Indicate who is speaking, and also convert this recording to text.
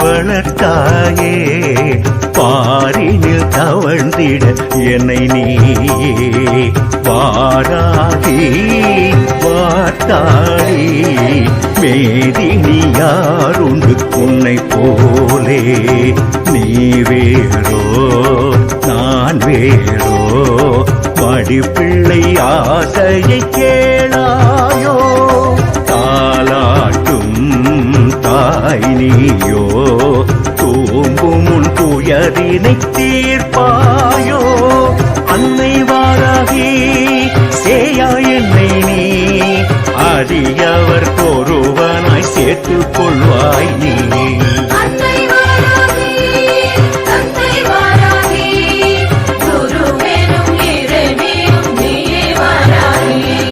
Speaker 1: வளர்த்தாயே பாரினில் தவழ்ந்திட என்னை நீ வாராகி வாட்டாளி மேதினி யாருண்டு உன்னை போலே? நீ வேறோ நான் வேறோ மடிப்பிள்ளை ஆசையை கே தாய் நீயோ தூங்கும் முன் துயரினை தீர்ப்பாயோ? அன்னை வாராகி சேயா என்னை நீ? அடியவர் ஒருவனாய் சேர்த்துக் கொள்வாய் நீ.